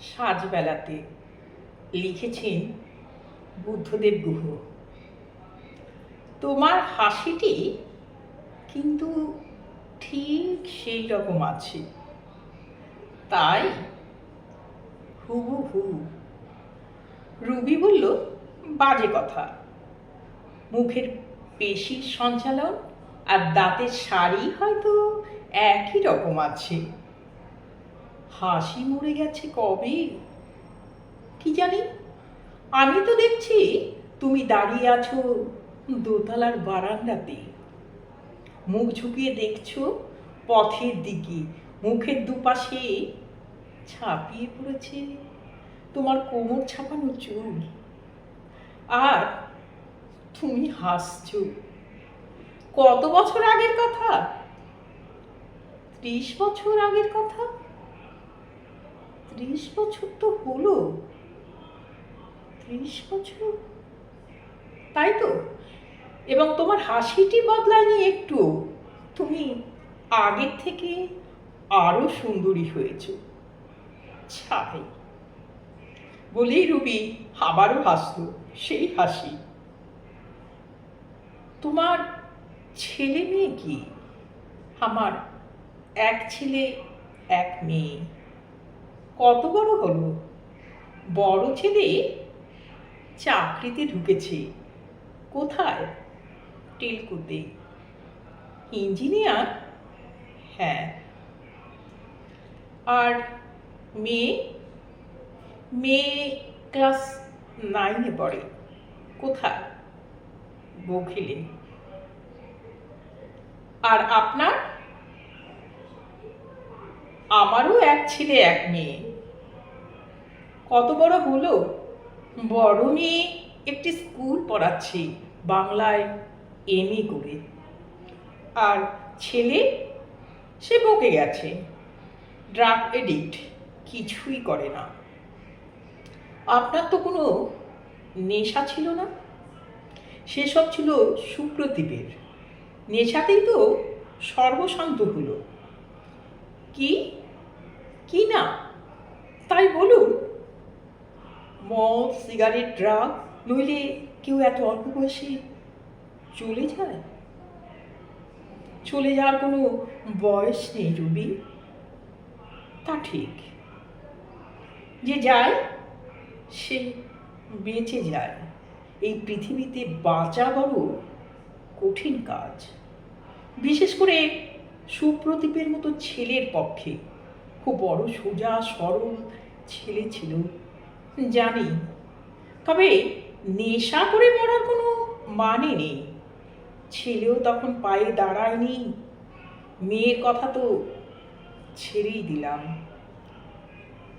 সাজবেলাতে লিখেছেন বুদ্ধদেব গুহ। তোমার হাসিটি কিন্তু ঠিক সেই রকম আছে। তাই হুবু হু রুবি বলল, বাজে কথা। মুখের পেশির সঞ্চালন আর দাঁতের শাড়ি হয়তো একই রকম আছে। হাসি মরে গেছে কবে? কি জানি? আমি তো দেখছি তুমি দাঁড়িয়ে আছো দোতলার বারান্দাতে। মুখ ঝুঁকিয়ে দেখছ পথের দিকে, মুখের দুপাশে ছাপিয়ে পড়েছে তোমার কোমর ছাপানো চুল। আর তুমি হাসছো। কত বছর আগের কথা? ত্রিশ বছর আগের কথা? ত্রিশ বছর তো হলো। ত্রিশ বছর? তাই তো? এবং তোমার হাসিটি বদলায়নি একটু। তুমি আগের থেকে আরও সুন্দরী হয়েছ। ছাই। বলেই রুবি, আবারও হাসলো সেই হাসি। তোমার ছেলে মেয়ে কি? আমার এক ছেলে, এক মেয়ে। কত বড় হলো? বড় ছেলে? চাকরিতে ঢুকেছে। কোথায়? টেলকুতে ইঞ্জিনিয়ার? হ্যাঁ। আর মেয়ে? মেয়ে ক্লাস নাইনে পড়ে। কোথায়? বখিলে আর আপনার? আমারও এক ছেলে, এক মেয়ে। কত বড় হলো? বড় মেয়ে একটি স্কুল পড়াচ্ছে, বাংলায় এমএ করে। আর ছেলে? সে বকে গেছে। ড্রাগ এডিক্ট কিছুই করে না। আপনার তো কোনো নেশা ছিল না? সেসব ছিল সুপ্রদীপের। নেশাতেই তো সর্বশান্ত হলো। কি? কি না? তাই বলুন। মদ, সিগারেট, ড্রাগ, নইলে কেউ এত অল্প বয়সে চলে যায়? চলে যাওয়ার কোনো বয়স নেই রবি। তা ঠিক। যে যায়, সে বেঁচে যায়। এই পৃথিবীতে বাঁচা বড় কঠিন কাজ। বিশেষ করে সুপ্রদীপের মতো ছেলের পক্ষে। খুব বড় সোজা, সরল ছেলে ছিল জানি। তবে নেশা করে মরার কোনো মানে নেই। ছেলেও তখন পায়ে দাঁড়ায়নি। মেয়ের কথা তো ছেড়েই দিলাম।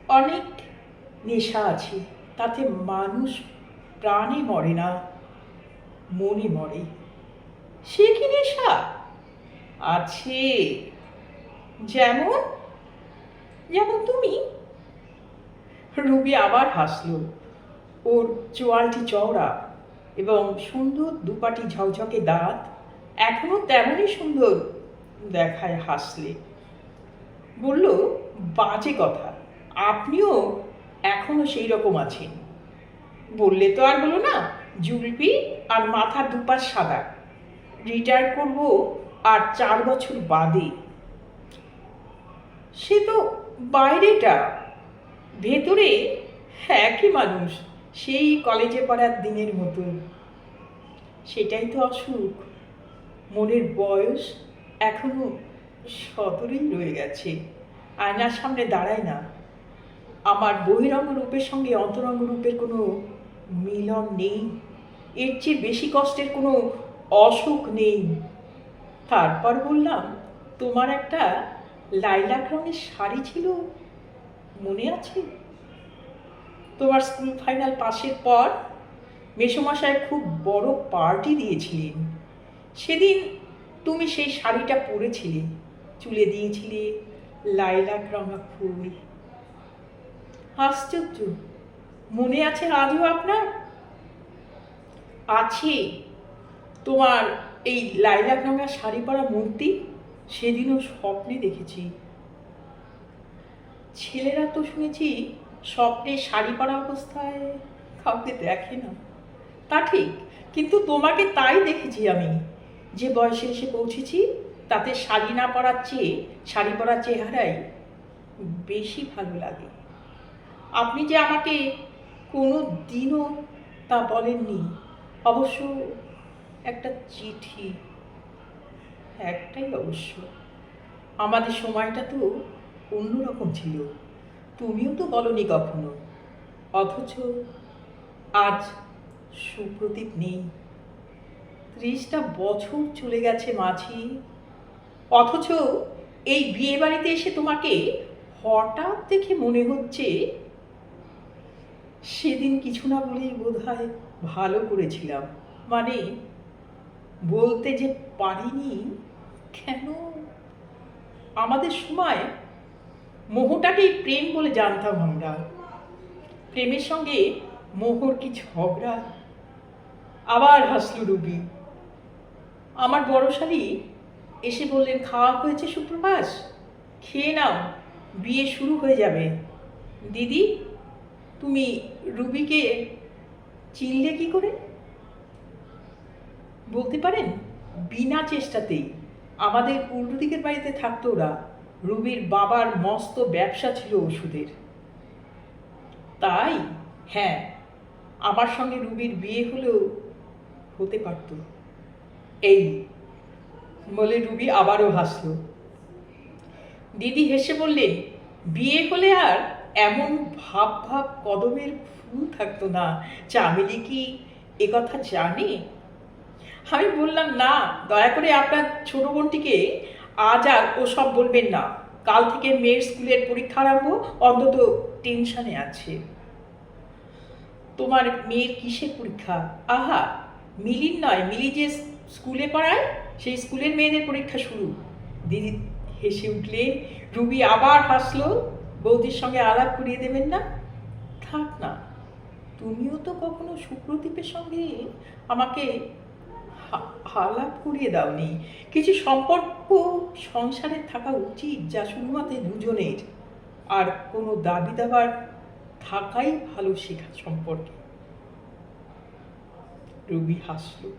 অনেক নেশা আছে, তাতে মানুষ প্রাণে মরে না, মনে মরে। সে কি নেশা? আছে। যেমন? যেমন তুমি। রুবি আবার হাসলো। ওর চোয়ালটি চওড়া এবং সুন্দর দুপাটি ঝকঝকে দাঁত এখনও তেমনই সুন্দর দেখায় হাসলে। বলল, বাজে কথা। আপনিও এখনও সেই রকম আছেন। বললে তো আর হলো না, জুলপি আর মাথার দুপাশ সাদা। রিটায়ার করব আর চার বছর বাদে। সে তো বাইরেটা ভেতরে? একই মানুষ। সেই কলেজে পড়ার দিনের মতো। সেটাই তো অসুখ। মনের বয়স এখনও সতরেই রয়ে গেছে। আয়নার সামনে দাঁড়ায় না। আমার বহিরঙ্গ রূপের সঙ্গে অন্তরঙ্গ রূপের কোনো মিলন নেই। এর চেয়ে বেশি কষ্টের কোনো অসুখ নেই। তারপর বললাম, তোমার একটা লাইলাক রঙের শাড়ি ছিল? মনে আছে? তোমার স্কুল ফাইনাল পাশের পর মেসোমশাই খুব বড় পার্টি দিয়েছিলেন। সেদিন তুমি সেই শাড়িটা পরেছিলে, চুলে দিয়েছিলে, লাইলাক রঙা ফুল। আশ্চর্য, মনে আছে আজও আপনার? আছে, তোমার এই লাইলাক রঙা শাড়ি পরা মূর্তি সেদিনও স্বপ্নে দেখেছি। ছেলেরা তো শুনেছি স্বপ্নে শাড়ি পরা অবস্থায় কাউকে দেখে না। তা ঠিক, কিন্তু তোমাকে তাই দেখেছি আমি। যে বয়সে এসে পৌঁছেছি, তাতে শাড়ি না পরার চেয়ে, শাড়ি পরার চেহারাই বেশি ভালো লাগে। আপনি যে আমাকে কোনো দিনও তা বলেননি, অবশ্য একটা চিঠি, একটাই অবশ্য। আমাদের সময়টা তো অন্যরকম ছিল। তুমিও তো বলনি কখনো। অথচ আজ সুপ্রদীপ নেই। ত্রিশটা বছর চলে গেছে মাঝি। অথচ এই বিয়ে বাড়িতে এসে তোমাকে হঠাৎ দেখে মনে হচ্ছে সেদিন কিছু না বলেই বোধ হয় ভালো করেছিলাম। মানে বলতে যে পারিনি, কেন? আমাদের সময় মোহটাকেই প্রেম বলে জানতাম আমরা। প্রেমের সঙ্গে মোহর কি ঝগড়া। আবার হাসল রুবি। আমার বড় শালি এসে বললেন, খাওয়া হয়েছে সুপ্রভাস? খেয়ে নাও, বিয়ে শুরু হয়ে যাবে। দিদি, তুমি রুবিকে চিনলে কি করে? বলতে পারেন, বিনা চেষ্টাতেই। আমাদের পূর্ব দিকের বাড়িতে থাকতো ওরা। রুবির বাবার মস্ত ব্যবসা ছিল ওষুধের। তাই হ্যাঁ আমার সঙ্গে রুবির বিয়ে হলেও হতে পারত। এই, বলে রুবি আবারও হাসলো। দিদি হেসে বললেন বিয়ে হলে আর এমন ভাব ভাব কদমের ফুল থাকতো না। চামেলি কি একথা জানে? আমি বললাম, না, দয়া করে আপনার ছোট বোনটিকে আজ আর ওসব বলবেন না। কাল থেকে মেয়ের স্কুলের পরীক্ষা আরম্ভ, অন্তত টেনশনে আছে। তোমার মেয়ের কিসের পরীক্ষা? আহা, মিলির নয়, মিলি যে স্কুলে পড়ায়, সেই স্কুলের মেয়েদের পরীক্ষা শুরু। দিদি হেসে উঠলে, রুবি আবার হাসলো, বৌদির সঙ্গে আলাপ করিয়ে দেবেন না? থাক না, তুমিও তো কখনো সুপ্রদীপের সঙ্গে আমাকে আলাপ করিয়ে দাওনি। কিছু সম্পর্ক সংসারে থাকা উচিত যা শুধুমাত্র দুজনের। আর কোনো দাবি দাবার থাকাই ভালো শেখা সম্পর্কে। রবি হাসলো।